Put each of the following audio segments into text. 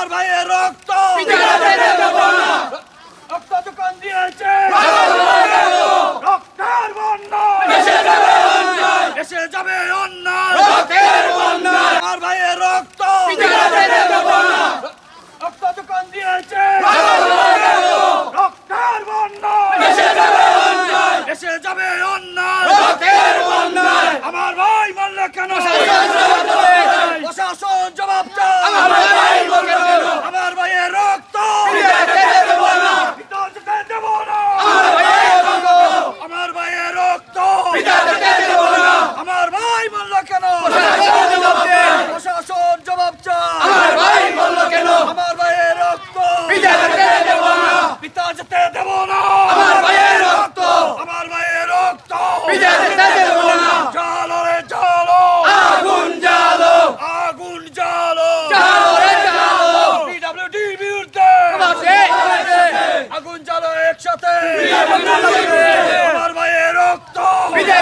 আমার ভাইয়ের রক্ত। রক্ত দোকান দিয়েছে রক্তের বন্যা এসে যাবে অন্যায়। আমার ভাইয়ের রক্ত। রক্ত দোকান দিয়েছে রক্তের বন্যা এসে যাবে অন্যায়। আমার ভাই মারলে কেন? প্রশাসন জবাব চায় আমার ভাইয়ের রক্ত পিতা যেতে দেব না আমার ভাইয়ের রক্ত আমার ভাই মারল কেন প্রশাসন জবাব চায় আমার ভাইয়ের রক্ত পিতা যেতে দেব না। আমার ভাইয়ের রক্ত। আমার ভাইয়ের রক্ত। জালো রে জালো। আগুন জালো। আগুন জালো। পিডব্লিউডি বিরুদ্ধে। আগুন জালো একসাথে। আমার ভাইয়ের রক্ত। পিতা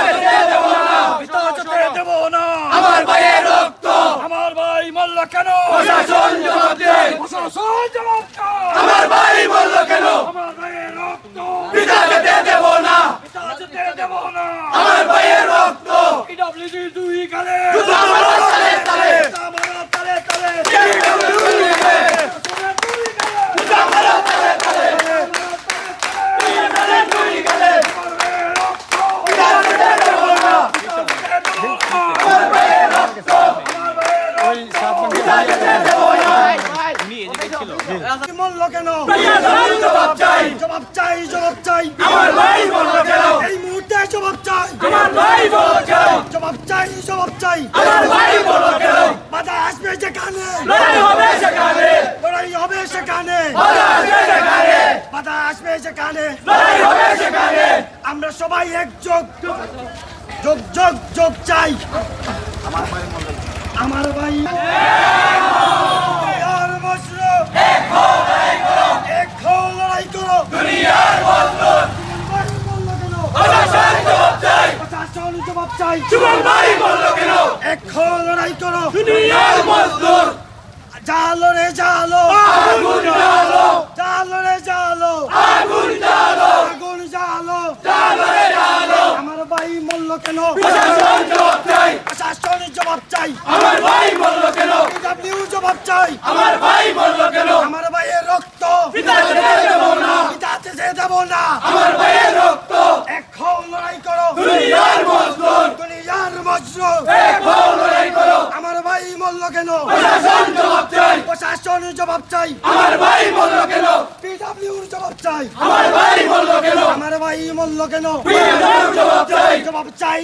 যেতে দেব না। আমার ভাইয়ের রক্ত। আমার ভাই মারল কেন? প্রশাসন জবাব দেয়। প্রশাসন জবাব চায়। আমার ভাই বলল কেন আমার ভাইয়ের রক্ত পিতা যেতে দেব না। পিতা যেতে দেব না আমার ভাইয়ের রক্ত। পিডব্লিউডি দুই গালে শুধু আমার তালে। তালে আমার তালে তালে শুধু আমার তালে তালে তালে দুই গেলে পিতা যেতে দেব না কেন? জবাব চাই। জবাব চাই জবাব চাই। আমার ভাই কেন? এই মুহূর্তে জবাব চাই। আমার ভাই কেন? জবাব চাই জবাব চাই। আমার ভাই বলল কেন? বাধা আসবে যেখানে লড়াই হবে সেখানে। লড়াই হবে সেখানে। বাধা আসবে সেখানে। বাধা আসবে সেখানে। লড়াই হবে সেখানে। আমরা সবাই একযোগ। যোগ যোগ যোগ চাই। আমার ভাই। আর মশরু এক হও লড়াই করো দুনিয়ার বন্ধন ভাই বলল কেন? প্রশাসন জবাব চাই প্রশাসন জবাব চাই। সুমন ভাই বলল কেন? হও লড়াই করো। দুনিয়ার মজদুর। জালো রে জালো। আগুন জ্বালো জালো রে জালো। আগুন জ্বালো আগুন জালো। জ্বালো রে জ্বালো আমার ভাই মূল্য কেন? প্রশাসন জবাব চাই। প্রশাসন জবাব চাই। আমার ভাই বলল কেন? ডাব্লিউ জবাব চাই। আমার ভাই বলল কেন আমার ভাইয়ের রক্ত পিতা যেতে দেব না পিতাতে যে দেব না আমার ভাইয়ের রক্ত এক হও লড়াই করো দুনিয়ার মজদুর দুনিয়ার মজরু এক হও লড়াই করো আমার ভাই মূল্য কেন? প্রশাসন জবাব চাই। প্রশাসন জবাব চাই। আমার ভাই বলল কেন? পিডব্লিউর জবাব চাই। আমার ভাই বলল কেন? আমার ভাই মূল্য কেন? পিডব্লিউর জবাব চাই। জবাব চাই